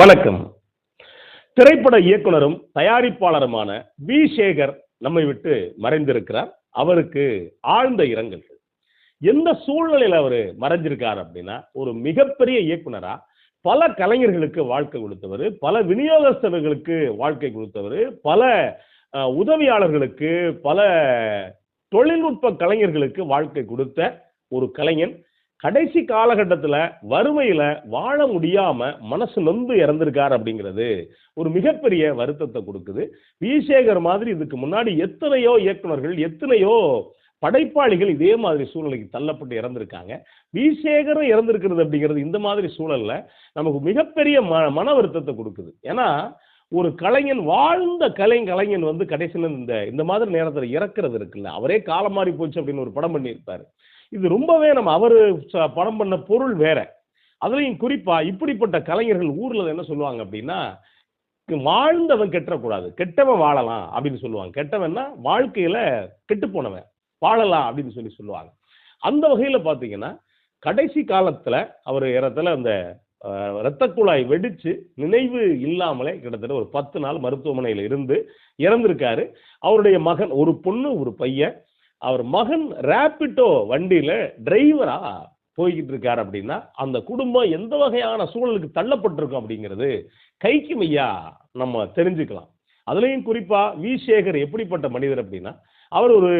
வணக்கம். திரைப்பட இயக்குனரும் தயாரிப்பாளருமான வி. சேகர் நம்மை விட்டு மறைந்திருக்கிறார். அவருக்கு ஆழ்ந்த இரங்கல் எந்த சூழ்நிலையில அவர் மறைஞ்சிருக்கார் அப்படின்னா ஒரு மிகப்பெரிய இயக்குனரா பல கலைஞர்களுக்கு வாழ்க்கை கொடுத்தவர் பல விநியோகஸ்தர்களுக்கு வாழ்க்கை கொடுத்தவர் பல உதவியாளர்களுக்கு பல தொழில்நுட்ப கலைஞர்களுக்கு வாழ்க்கை கொடுத்த ஒரு கலைஞன். கடைசி காலகட்டத்தில் வறுமையில் வாழ முடியாமல் மனசு நொந்து இறந்திருக்கார் அப்படிங்கிறது ஒரு மிகப்பெரிய வருத்தத்தை கொடுக்குது. விசேகர் மாதிரி இதுக்கு முன்னாடி எத்தனையோ இயக்குனர்கள் எத்தனையோ படைப்பாளிகள் இதே மாதிரி சூழ்நிலைக்கு தள்ளப்பட்டு இறந்திருக்காங்க. விசேகரும் இறந்திருக்கிறது அப்படிங்கிறது இந்த மாதிரி சூழலில் நமக்கு மிகப்பெரிய ம மன வருத்தத்தை கொடுக்குது. ஏன்னா ஒரு கலைஞன் வாழ்ந்த கலை கலைஞன் வந்து கடைசியில் இந்த இந்த மாதிரி நேரத்தில் இறக்குறது இருக்குல்ல. அவரே காலம் மாறி போச்சு அப்படின்னு ஒரு படம் பண்ணியிருப்பாரு. இது ரொம்பவே நம்ம அவர் படம் பண்ண பொருள் வேற. அதுலயும் குறிப்பா இப்படிப்பட்ட கலைஞர்கள் ஊர்ல என்ன சொல்லுவாங்க அப்படின்னா வாழ்ந்தவன் கெட்டக்கூடாது கெட்டவன் வாழலாம் அப்படின்னு சொல்லுவாங்க. கெட்டவன்னா வாழ்க்கையில கெட்டு போனவன் வாழலாம் அப்படின்னு சொல்லி சொல்லுவாங்க. அந்த வகையில பாத்தீங்கன்னா கடைசி காலத்துல அவர் இடத்துல அந்த இரத்த குழாய் வெடிச்சு நினைவு இல்லாமலே கிட்டத்தட்ட ஒரு பத்து நாள் மருத்துவமனையில் இருந்து இறந்திருக்காரு. அவருடைய மகன் ஒரு பொண்ணு ஒரு பையன். அவர் மகன் ரேப்பிட்டோ வண்டியில டிரைவரா போய்கிட்டு இருக்காரு அப்படின்னா அந்த குடும்பம் எந்த வகையான சூழலுக்கு தள்ளப்பட்டிருக்கும் அப்படிங்கிறது கைக்கு மையா நம்ம தெரிஞ்சுக்கலாம். அதுலயும் குறிப்பா வி சேகர் எப்படிப்பட்ட மனிதர் அப்படின்னா அவர் ஒரு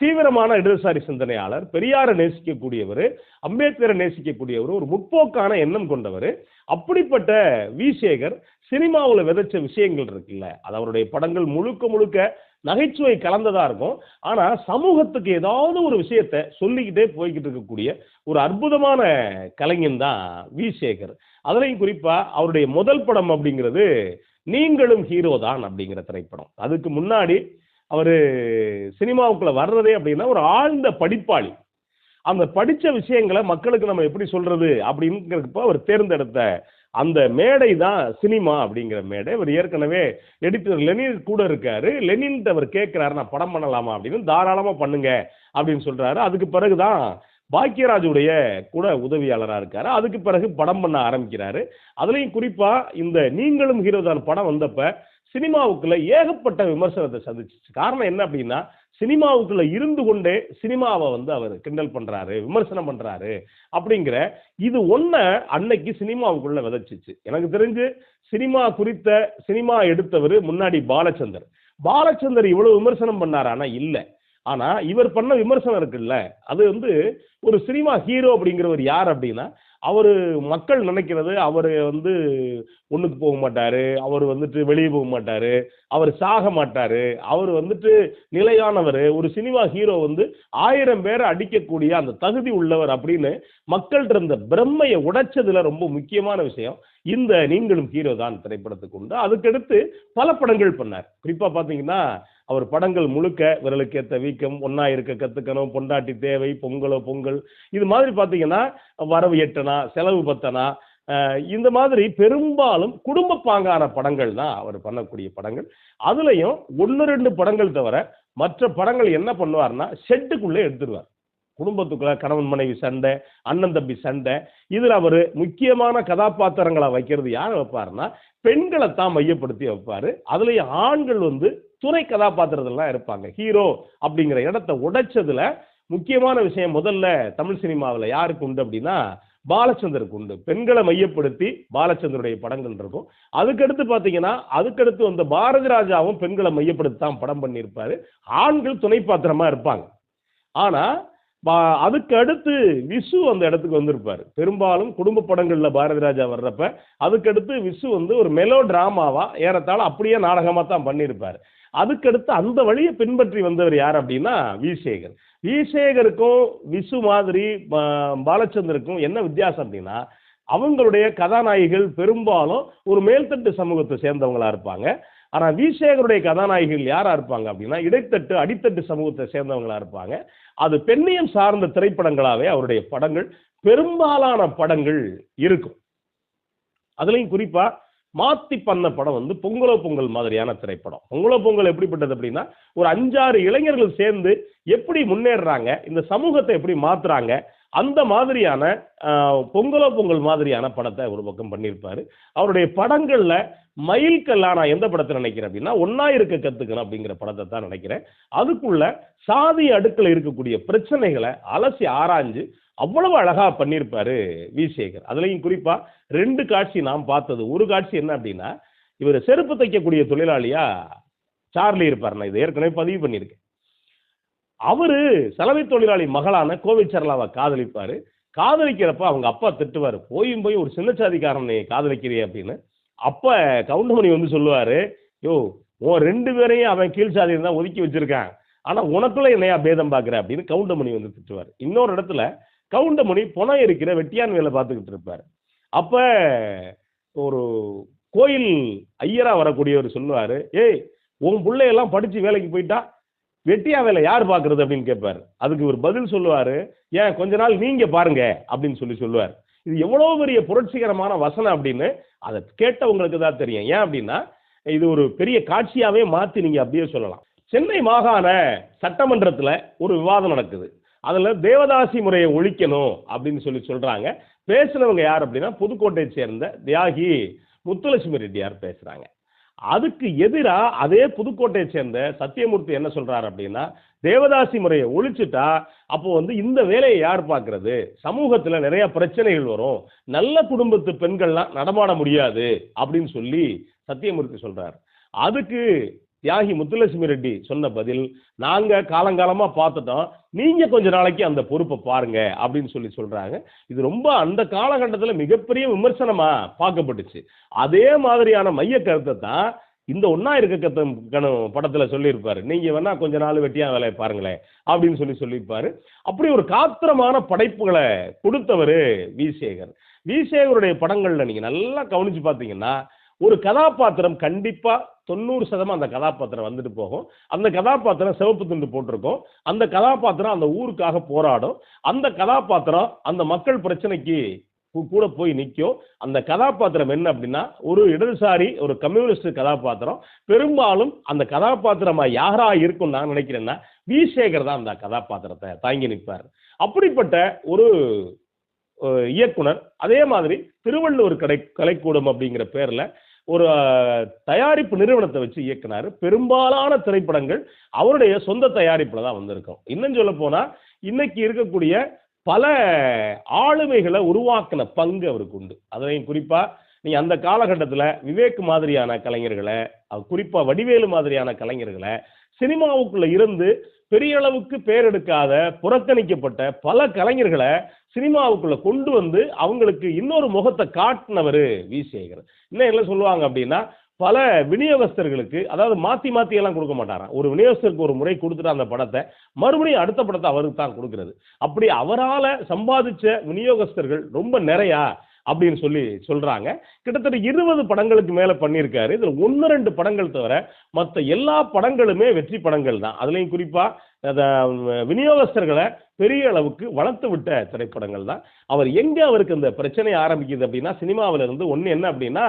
தீவிரமான இடதுசாரி சிந்தனையாளர் பெரியாரை நேசிக்கக்கூடியவர் அம்பேத்கரை நேசிக்கக்கூடியவர் ஒரு முற்போக்கான எண்ணம் கொண்டவர். அப்படிப்பட்ட வி சேகர் சினிமாவில் விதைச்ச விஷயங்கள் இருக்குல்ல அது அவருடைய படங்கள் முழுக்க முழுக்க நகைச்சுவை கலந்ததா இருக்கும். ஆனா சமூகத்துக்கு ஏதாவது ஒரு விஷயத்த சொல்லிக்கிட்டே போய்கிட்டு இருக்கக்கூடிய ஒரு அற்புதமான கலைஞன் தான் வி. சேகர். அதுலயும் குறிப்பா அவருடைய முதல் படம் அப்படிங்கிறது நீங்களும் ஹீரோ தான் அப்படிங்கிற திரைப்படம். அதுக்கு முன்னாடி அவர் சினிமாவுக்குள்ள வர்றதே அப்படின்னா ஒரு ஆழ்ந்த படிப்பாளி. அந்த படித்த விஷயங்களை மக்களுக்கு நம்ம எப்படி சொல்றது அப்படிங்கிறப்ப அவர் தேர்ந்தெடுத்த அந்த மேடை தான் சினிமா அப்படிங்கிற மேடை. அவர் ஏற்கனவே எடிட்டர் லெனின் கூட இருக்காரு. லெனின் அவர் கேட்கிறாரு நான் படம் பண்ணலாமா? அப்படின்னு தாராளமா பண்ணுங்க அப்படின்னு சொல்றாரு. அதுக்கு பிறகுதான் பாக்கியராஜுடைய கூட உதவியாளராக இருக்காரு. அதுக்கு பிறகு படம் பண்ண ஆரம்பிக்கிறாரு. அதுலயும் குறிப்பா இந்த நீங்களும் ஹீரோதான் படம் வந்தப்ப சினிமாவுக்குள்ள ஏகப்பட்ட விமர்சனத்தை சந்திச்சிச்சு. காரணம் என்ன அப்படின்னா சினிமாவுக்குள்ள இருந்து கொண்டே சினிமாவை வந்து அவர் கிண்டல் பண்றாரு விமர்சனம் பண்றாரு அப்படிங்கிற இது ஒன்ன அன்னைக்கு சினிமாவுக்குள்ள விதைச்சிச்சு. எனக்கு தெரிஞ்சு சினிமா குறித்த சினிமா எடுத்தவர் முன்னாடி பாலச்சந்தர். பாலச்சந்தர் இவ்வளவு விமர்சனம் பண்ணாரு ஆனா இல்லை. ஆனா இவர் பண்ண விமர்சனம் இருக்குல்ல அது வந்து ஒரு சினிமா ஹீரோ அப்படிங்கிறவர் யார் அப்படின்னா அவர் மக்கள் நினைக்கிறது அவர் வந்து ஒண்ணுக்கு போக மாட்டாரு அவர் வந்துட்டு வெளியே போக மாட்டாரு அவர் சாக மாட்டாரு அவர் வந்துட்டு நிலையானவர். ஒரு சினிமா ஹீரோ வந்து ஆயிரம் பேரை அடிக்கக்கூடிய அந்த தகுதி உள்ளவர் அப்படின்னு மக்கள்கிட்ட இருந்த பிரம்மையை உடைச்சதுல ரொம்ப முக்கியமான விஷயம். இந்த நீங்களும் ஹீரோ தான் திரைப்படத்துக்கு உண்டு. அதுக்கடுத்து பல படங்கள் பண்ணார். குறிப்பா பாத்தீங்கன்னா அவர் படங்கள் முழுக்க விரலுக்கேற்ற வீக்கம் ஒன்னா இருக்க கத்துக்கணும் பொண்டாட்டி தேவை பொங்கலோ பொங்கல். இது மாதிரி பாத்தீங்கன்னா வரவு எட்டனா செலவு பத்தனா இந்த மாதிரி பெரும்பாலும் குடும்ப பாங்கான படங்கள் தான் அவர் பண்ணக்கூடிய படங்கள். அதுலயும் ஒன்று ரெண்டு படங்கள் தவிர மற்ற படங்கள் என்ன பண்ணுவார்னா ஷெட்டுக்குள்ளே எடுத்துருவார். குடும்பத்துக்குள்ள கணவன் மனைவி சண்டை அண்ணன் தம்பி சண்டை இதுல அவர் முக்கியமான கதாபாத்திரங்களை வைக்கிறது யார் வைப்பாருன்னா பெண்களை தான் மையப்படுத்தி வைப்பாரு. அதுலயும் ஆண்கள் வந்து துணை கதாபாத்திரத்திலாம் இருப்பாங்க. ஹீரோ அப்படிங்கிற இடத்த உடைச்சதுல முக்கியமான விஷயம் முதல்ல தமிழ் சினிமாவில் யாருக்கு உண்டு அப்படின்னா பாலச்சந்தருக்கு உண்டு. பெண்களை மையப்படுத்தி பாலச்சந்தருடைய படங்கள் இருக்கும். அதுக்கடுத்து பார்த்தீங்கன்னா அதுக்கடுத்து வந்து பாரதி ராஜாவும் பெண்களை மையப்படுத்தி தான் படம் பண்ணியிருப்பாரு. ஆண்கள் துணை பாத்திரமா இருப்பாங்க. ஆனா பா- அதுக்கு அடுத்து விசு அந்த இடத்துக்கு வந்திருப்பார். பெரும்பாலும் குடும்ப படங்களில் பாரதி ராஜா வர்றப்ப அதுக்கடுத்து விசு வந்து ஒரு மெலோ டிராமாவா ஏறத்தாழ அப்படியே நாடகமாக தான் பண்ணியிருப்பார். அதுக்கடுத்து அந்த வழியை பின்பற்றி வந்தவர் யார் அப்படின்னா விசேகர் விசேகருக்கும் விசு மாதிரி பாலச்சந்தருக்கும் என்ன வித்தியாசம் அப்படின்னா அவங்களுடைய கதாநாயகிகள் பெரும்பாலும் ஒரு மேல்தட்டு சமூகத்தை சேர்ந்தவங்களா இருப்பாங்க. ஆனால் விசேகருடைய கதாநாயகிகள் யாரா இருப்பாங்க அப்படின்னா இடைத்தட்டு அடித்தட்டு சமூகத்தை சேர்ந்தவங்களா இருப்பாங்க. அது பெண்ணியம் சார்ந்த திரைப்படங்களாவே அவருடைய படங்கள் பெரும்பாலான படங்கள் இருக்கும். அதுலேயும் குறிப்பாக மாத்தி பண்ண படம் வந்து பொங்கலோ பொங்கல் மாதிரியான திரைப்படம். பொங்கலோ பொங்கல் எப்படிப்பட்டது அப்படின்னா ஒரு அஞ்சாறு இளைஞர்கள் சேர்ந்து எப்படி முன்னேறுறாங்க இந்த சமூகத்தை எப்படி மாத்துறாங்க அந்த மாதிரியான பொங்கலோ பொங்கல் மாதிரியான படத்தை ஒரு பக்கம் பண்ணியிருப்பாரு. அவருடைய படங்கள்ல மைல்கல்லா நான் எந்த படத்தை நினைக்கிறேன் அப்படின்னா ஒன்னா இருக்க கத்துக்கணும் அப்படிங்கிற படத்தை தான் நினைக்கிறேன். அதுக்குள்ள சாதி அடுக்கில் இருக்கக்கூடிய பிரச்சனைகளை அலசி ஆராய்ஞ்சு அவ்வளவு அழகா பண்ணியிருப்பாரு வி சேகர் அதுலயும் குறிப்பா ரெண்டு காட்சி நாம் பார்த்தது. ஒரு காட்சி என்ன அப்படின்னா இவர் செருப்பு தைக்கக்கூடிய தொழிலாளியா சார்லி இருப்பார். நான் இதை ஏற்கனவே பதிவு பண்ணியிருக்கேன். அவரு சலவை தொழிலாளி மகளான கோவை சர்லாவை காதலிப்பாரு. காதலிக்கிறப்ப அவங்க அப்பா திட்டுவார். போயும் போய் ஒரு சின்ன சாதிக்காரனை காதலிக்கிறியே அப்படின்னு. அப்ப கவுண்டமணி வந்து சொல்லுவாரு யோ உன் ரெண்டு பேரையும் அவன் கீழ் சாதி தான் ஒதுக்கி வச்சிருக்கான். ஆனா உனக்குள்ள என்னையா பேதம் பார்க்குற? அப்படின்னு கவுண்டமணி வந்து திட்டுவார். இன்னொரு இடத்துல கவுண்டமணி புனம் இருக்கிற வெட்டியான் வேலை பார்த்துக்கிட்டு இருப்பார். அப்போ ஒரு கோயில் ஐயரா வரக்கூடியவர் சொல்லுவார் ஏய் உன் பிள்ளையெல்லாம் படித்து வேலைக்கு போயிட்டா வெட்டியா வேலை யார் பார்க்குறது? அப்படின்னு கேட்பார். அதுக்கு ஒரு பதில் சொல்லுவார் ஏன் கொஞ்ச நாள் நீங்கள் பாருங்க அப்படின்னு சொல்லி சொல்லுவார். இது எவ்வளோ பெரிய புரட்சிகரமான வசனம் அப்படின்னு அதை கேட்டவங்களுக்கு தான் தெரியும். ஏன் அப்படின்னா இது ஒரு பெரிய காட்சியாகவே மாற்றி நீங்கள் அப்படியே சொல்லலாம். சென்னை மாகாண சட்டமன்றத்தில் ஒரு விவாதம் நடக்குது. அதில் தேவதாசி முறையை ஒழிக்கணும் அப்படின்னு சொல்லி சொல்கிறாங்க பேசுனவங்க யார் அப்படின்னா புதுக்கோட்டையை சேர்ந்த தியாகி முத்துலட்சுமி ரெட்டியார் பேசுகிறாங்க அதுக்கு எதிராக அதே புதுக்கோட்டையை சேர்ந்த சத்தியமூர்த்தி என்ன சொல்கிறாரு அப்படின்னா தேவதாசி முறையை ஒழிச்சிட்டா அப்போ வந்து இந்த வேலையை யார் பார்க்கறது? சமூகத்தில் நிறைய பிரச்சனைகள் வரும். நல்ல குடும்பத்து பெண்கள்லாம் நடமாட முடியாது அப்படின்னு சொல்லி சத்தியமூர்த்தி சொல்கிறார் அதுக்கு தியாகி முத்துலட்சுமி ரெட்டி சொன்ன பதில் நாங்க காலங்காலமா பார்த்துட்டோம். நீங்க கொஞ்ச நாளைக்கு அந்த பொறுப்பை பாருங்க அப்படின்னு சொல்லி சொல்றாங்க. இது ரொம்ப அந்த காலகட்டத்தில் மிகப்பெரிய விமர்சனமா பார்க்கப்பட்டுச்சு. அதே மாதிரியான மைய கருத்தை தான் இந்த ஒன்னா இருக்க கத்தம் படத்தில் படத்துல சொல்லியிருப்பாரு. நீங்க வேணா கொஞ்ச நாள் வெட்டியா வேலையை பாருங்களேன் அப்படின்னு சொல்லி சொல்லியிருப்பாரு. அப்படி ஒரு காத்திரமான படைப்புகளை கொடுத்தவர் விசேகர் விசேகருடைய படங்களில் நீங்கள் படங்கள்ல நீங்க நல்லா கவனிச்சு பார்த்தீங்கன்னா ஒரு கதாபாத்திரம் கண்டிப்பாக தொண்ணூறு சதமா அந்த கதாபாத்திரம் வந்துட்டு போகும். அந்த கதாபாத்திரம் சிவப்பு துண்டு போட்டிருக்கும். அந்த கதாபாத்திரம் அந்த ஊருக்காக போராடும். அந்த கதாபாத்திரம் அந்த மக்கள் பிரச்சனைக்கு கூட போய் நிற்கும் அந்த கதாபாத்திரம் என்ன அப்படின்னா ஒரு இடதுசாரி ஒரு கம்யூனிஸ்ட் கதாபாத்திரம். பெரும்பாலும் அந்த கதாபாத்திரமா யாரா இருக்கும் நான் நினைக்கிறேன்னா வி சேகர் தான் அந்த கதாபாத்திரத்தை தாங்கி நிற்பார். அப்படிப்பட்ட ஒரு இயக்குனர் அதே மாதிரி திருவள்ளுவர் கடை கலைக்கூடம் அப்படிங்கிற பேர்ல ஒரு தயாரிப்பு நிறுவனத்தை வச்சு இயக்குனாரு. பெரும்பாலான திரைப்படங்கள் அவருடைய சொந்த தயாரிப்பில் தான் வந்திருக்கும். இன்னும் சொல்ல போனால் இன்னைக்கு இருக்கக்கூடிய பல ஆளுமைகளை உருவாக்கின பங்கு அவருக்கு உண்டு. அதனையும் குறிப்பாக நீ அந்த காலகட்டத்தில் விவேக் மாதிரியான கலைஞர்களை குறிப்பாக வடிவேலு மாதிரியான கலைஞர்களை சினிமாவுக்குள்ளே இருந்து பெரிய அளவுக்கு பேர் எடுக்காத புறக்கணிக்கப்பட்ட பல கலைஞர்களை சினிமாவுக்குள்ள கொண்டு வந்து அவங்களுக்கு இன்னொரு முகத்தை காட்டினவர் வி. சேகர். இன்னும் என்ன சொல்லுவாங்க அப்படின்னா பல விநியோகஸ்தர்களுக்கு அதாவது மாத்தி மாத்தி எல்லாம் கொடுக்க மாட்டாராம். ஒரு விநியோகஸ்தருக்கு ஒரு முறை கொடுத்துட்டு அந்த படத்தை மறுபடியும் அடுத்த படத்தை அவருக்கு தான் கொடுக்கிறது. அப்படி அவரால் சம்பாதிச்ச விநியோகஸ்தர்கள் ரொம்ப நிறையா. அப்படின்னு சொல்லி சொல்றாங்க. கிட்டத்தட்ட இருபது படங்களுக்கு மேல பண்ணியிருக்காரு. இதுல ஒன்று ரெண்டு படங்கள் தவிர மற்ற எல்லா படங்களுமே வெற்றி படங்கள் தான். அதுலயும் குறிப்பா விநியோகஸ்தர்களை பெரிய அளவுக்கு வளர்த்து விட்ட திரைப்படங்கள் தான். அவர் எங்க அவருக்கு இந்த பிரச்சனை ஆரம்பிக்குது அப்படின்னா சினிமாவில இருந்து ஒண்ணு என்ன அப்படின்னா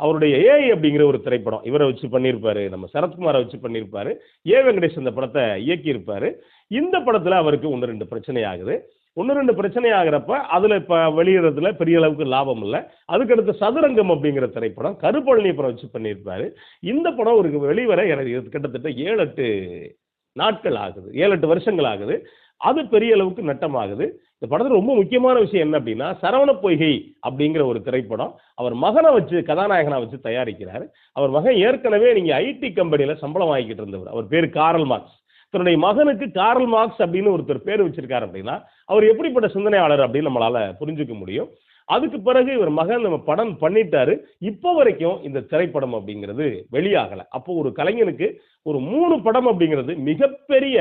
அவருடைய ஏஐ அப்படிங்கிற ஒரு திரைப்படம் இவரை வச்சு பண்ணியிருப்பாரு. நம்ம சரத்குமாரை வச்சு பண்ணியிருப்பாரு. ஏ. வெங்கடேஷ் இந்த படத்தை இயக்கியிருப்பாரு. இந்த படத்துல அவருக்கு ஒன்று ரெண்டு பிரச்சனை ஆகுது. ஒன்று ரெண்டு பிரச்சனை ஆகிறப்ப அதில் இப்போ வெளியிடறதுல பெரிய அளவுக்கு லாபம் இல்லை. அதுக்கடுத்து சதுரங்கம் அப்படிங்கிற திரைப்படம் கருப்பழனி படம் வச்சு பண்ணியிருப்பாரு. இந்த படம் ஒரு வெளிவர எனக்கு கிட்டத்தட்ட ஏழு எட்டு நாட்கள் ஆகுது. ஏழு எட்டு வருஷங்கள் ஆகுது. அது பெரிய அளவுக்கு நட்டமாகுது. இந்த படத்தில் ரொம்ப முக்கியமான விஷயம் என்ன அப்படின்னா சரவண பொய்கை அப்படிங்கிற ஒரு திரைப்படம். அவர் மகனை வச்சு கதாநாயகனாக வச்சு தயாரிக்கிறார். அவர் மகன் ஏற்கனவே நீங்கள் ஐடி கம்பெனியில் சம்பளம் வாங்கிக்கிட்டு இருந்தவர். அவர் பேர் காரல் மார்க்ஸ் தன்னுடைய மகனுக்கு காரல் மார்க்ஸ் அப்படின்னு ஒருத்தர் பேர் வச்சிருக்காரு அப்படின்னா அவர் எப்படிப்பட்ட சிந்தனையாளர் அப்படின்னு நம்மளால புரிஞ்சுக்க முடியும். அதுக்கு பிறகு இவர் மகன் நம்ம படம் பண்ணிட்டாரு. இப்போ வரைக்கும் இந்த திரைப்படம் அப்படிங்கிறது வெளியாகலை. அப்போ ஒரு கலைஞனுக்கு ஒரு மூணு படம் அப்படிங்கிறது மிகப்பெரிய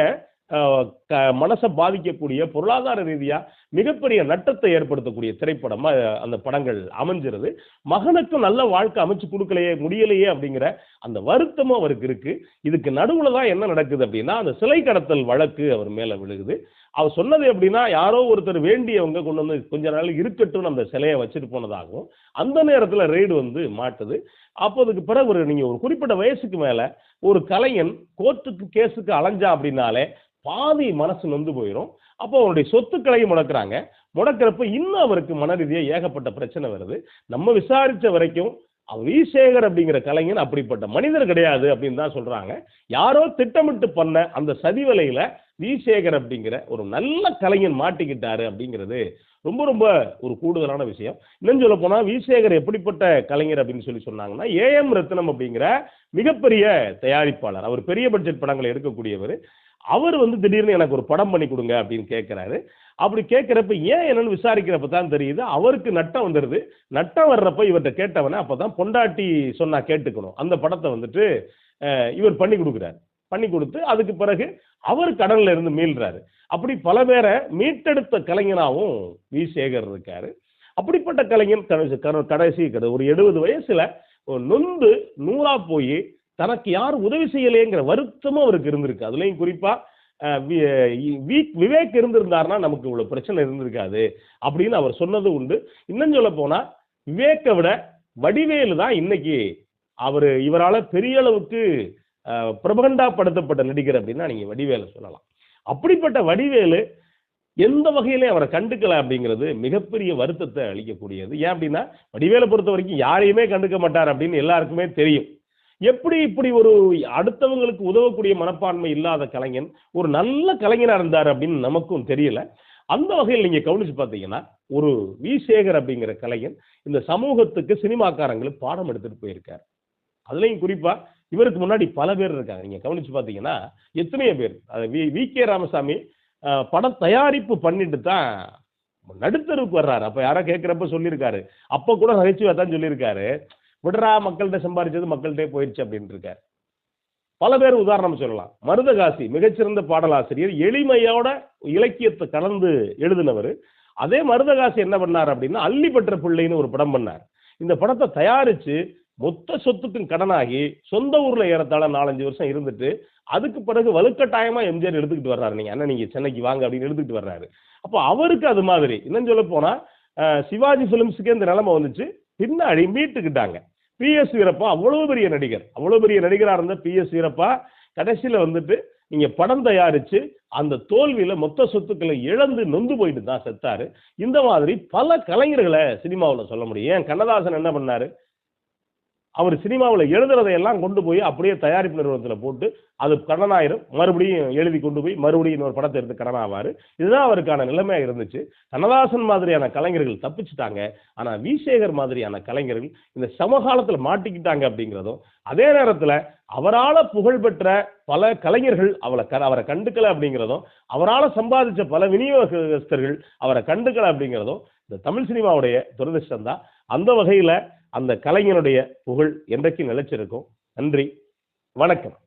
மனசை பாதிக்கக்கூடிய பொருளாதார ரீதியாக மிகப்பெரிய நட்டத்தை ஏற்படுத்தக்கூடிய திரைப்படமாக அந்த படங்கள் அமைஞ்சிருது. மகனுக்கும் நல்ல வாழ்க்கை அமைச்சு கொடுக்கலையே முடியலையே அப்படிங்கிற அந்த வருத்தமும் அவருக்கு இருக்குது இதுக்கு நடுவில் தான் என்ன நடக்குது அப்படின்னா அந்த சிலை கடத்தல் வழக்கு அவர் மேலே விழுகுது. அவர் சொன்னது எப்படின்னா யாரோ ஒருத்தர் வேண்டியவங்க கொண்டு வந்து கொஞ்ச நாள் இருக்கட்டும் அந்த சிலையை வச்சுட்டு போனதாகவும் அந்த நேரத்தில் ரெய்டு வந்து மாட்டுது. அப்போதுக்கு பிறகு ஒரு நீங்க ஒரு குறிப்பிட்ட வயசுக்கு மேல ஒரு கலைஞன் கோர்ட்டுக்கு கேஸுக்கு அலைஞ்சா அப்படின்னாலே பாதி மனசு நொந்து போயிடும் அப்போ அவருடைய சொத்துக்களையும் முடக்கிறாங்க. முடக்கிறப்ப இன்னும் அவருக்கு மன ரீதியாக ஏகப்பட்ட பிரச்சனை வருது. நம்ம விசாரித்த வரைக்கும் விசேகர் அப்படிங்கிற கலைஞன் அப்படிப்பட்ட மனிதர் கிடையாது அப்படின்னு தான் சொல்றாங்க. யாரோ திட்டமிட்டு பண்ண அந்த சதிவலையில விசேகர் அப்படிங்கிற ஒரு நல்ல கலைஞன் மாட்டிக்கிட்டாரு அப்படிங்கிறது ரொம்ப ரொம்ப ஒரு கூடுதலான விஷயம். இன்னும் சொல்ல போனா விசேகர் எப்படிப்பட்ட கலைஞர் அப்படின்னு சொல்லி சொன்னாங்கன்னா ஏஎம் ரத்னம் அப்படிங்கிற மிகப்பெரிய தயாரிப்பாளர். அவர் பெரிய பட்ஜெட் படங்களை எடுக்கக்கூடியவர். அவர் வந்து திடீர்னு எனக்கு ஒரு படம் பண்ணி கொடுங்க அப்படின்னு கேட்குறாரு. அப்படி கேட்குறப்ப ஏன் என்னன்னு விசாரிக்கிறப்ப தான் தெரியுது அவருக்கு நட்டம் வந்துடுது நட்டம் வர்றப்ப இவர்கிட்ட கேட்டவனே அப்போ தான் பொண்டாட்டி சொன்னா கேட்டுக்கணும். அந்த படத்தை வந்துட்டு இவர் பண்ணி கொடுக்குறாரு. பண்ணி கொடுத்து அதுக்கு பிறகு அவர் கடல்ல இருந்து மீள்றாரு. அப்படி பல பேரை மீட்டெடுத்த கலைஞனாகவும் வி. சேகர் இருக்காரு. அப்படிப்பட்ட கலைஞன் கடைசி கடைசி ஒரு எழுபது வயசுல நொந்து நூறா போய் தனக்கு யார் உதவி செய்யலையேங்கிற வருத்தமும் அவருக்கு இருந்திருக்கு. அதுலயும் குறிப்பா வி- விவேக் இருந்திருந்தாருன்னா நமக்கு இவ்வளவு பிரச்சனை இருந்திருக்காது அப்படின்னு அவர் சொன்னது உண்டு. இன்னும் சொல்ல போனா விவேக்கை விட வடிவேலு தான் இன்னைக்கு அவர் இவரால பெரிய அளவுக்கு அஹ், பிரபகண்டாப்படுத்தப்பட்ட நடிகர் அப்படின்னா நீங்க வடிவேலு சொல்லலாம். அப்படிப்பட்ட வடிவேலு எந்த வகையிலையும் அவரை கண்டுக்கல அப்படிங்கிறது மிகப்பெரிய வருத்தத்தை அளிக்கக்கூடியது. ஏன் அப்படின்னா வடிவேலை பொறுத்த வரைக்கும் யாரையுமே கண்டுக்க மாட்டார் அப்படின்னு எல்லாருக்குமே தெரியும். எப்படி இப்படி ஒரு அடுத்தவங்களுக்கு உதவக்கூடிய மனப்பான்மை இல்லாத கலைஞன் ஒரு நல்ல கலைஞனாக இருந்தார் அப்படின்னு நமக்கும் தெரியல. அந்த வகையில் நீங்கள் கவனிச்சு பார்த்தீங்கன்னா ஒரு வி சேகர் அப்படிங்கிற கலைஞன் இந்த சமூகத்துக்கு சினிமாக்காரங்களுக்கு பாடம் எடுத்துகிட்டு போயிருக்கார். அதுலேயும் குறிப்பாக இவருக்கு முன்னாடி பல பேர் இருக்காங்க. நீங்கள் கவனித்து பார்த்தீங்கன்னா எத்தனையோ பேர். அது வி வி. கே. ராமசாமி படம் தயாரிப்பு பண்ணிட்டு தான் நடுத்தருக்கு வர்றாரு. அப்போ யாரோ கேட்குறப்ப சொல்லியிருக்காரு. அப்போ கூட நகைச்சுவை தான் சொல்லியிருக்காரு. விடுறா மக்கள்கிட்ட சம்பாரிச்சது மக்கள்கிட்டே போயிடுச்சு அப்படின்னு இருக்காரு. பல பேர் உதாரணம் சொல்லலாம். மருதகாசி மிகச்சிறந்த பாடலாசிரியர் எளிமையோட இலக்கியத்தை கலந்து எழுதினவர். அதே மருதகாசி என்ன பண்ணார் அப்படின்னா அள்ளி பெற்ற பிள்ளைன்னு ஒரு படம் பண்ணார். இந்த படத்தை தயாரித்து மொத்த சொத்துக்கும் கடனாகி சொந்த ஊர்ல ஏறத்தாழ நாலஞ்சு வருஷம் இருந்துட்டு அதுக்கு பிறகு வலுக்கட்டாயமா எம்ஜிஆர் எடுத்துக்கிட்டு வர்றாரு. நீங்க அண்ணன் நீங்க சென்னைக்கு வாங்க அப்படின்னு எடுத்துக்கிட்டு வர்றாரு. அப்போ அவருக்கு அது மாதிரி. இன்னும் சொல்ல போனா சிவாஜி பிலிம்ஸுக்கே இந்த நிலைமை வந்துச்சு. பின்னாடி மீட்டுக்கிட்டாங்க. பி. எஸ். வீரப்பா அவ்வளவு பெரிய நடிகர். அவ்வளவு பெரிய நடிகராக இருந்த பி. எஸ். வீரப்பா கடைசியில வந்துட்டு நீங்க படம் தயாரிச்சு அந்த தோல்வியில மொத்த சொத்துக்களை இழந்து நொந்து போயிட்டு தான் செத்தாரு. இந்த மாதிரி பல கலைஞர்களை சினிமாவில் சொல்ல முடியும். ஏன் கண்ணதாசன் என்ன பண்ணாரு? அவர் சினிமாவில் எழுதுறதையெல்லாம் கொண்டு போய் அப்படியே தயாரிப்பு நிறுவனத்தில் போட்டு அது கடனாயிரும் மறுபடியும் எழுதி கொண்டு போய் மறுபடியும் இன்னொரு படத்தை எடுத்து கடனாவார் இதுதான் அவருக்கான நிலைமையாக இருந்துச்சு. கண்ணதாசன் மாதிரியான கலைஞர்கள் தப்பிச்சுட்டாங்க. ஆனால் விசேகர் மாதிரியான கலைஞர்கள் இந்த சமகாலத்தில் மாட்டிக்கிட்டாங்க அப்படிங்கிறதும் அதே நேரத்தில் அவரால் புகழ்பெற்ற பல கலைஞர்கள் அவளை க- அவரை கண்டுக்கலை அப்படிங்கிறதும் அவரால் சம்பாதிச்ச பல விநியோகஸ்தர்கள் அவரை கண்டுக்கலை அப்படிங்கிறதும் இந்த தமிழ் சினிமாவுடைய துரதிர்ஷ்டம் தான் அந்த வகையில் அந்த கலைஞனுடைய புகழ் என்றைக்கும் நிலைச்சிருக்கும் நன்றி. வணக்கம்.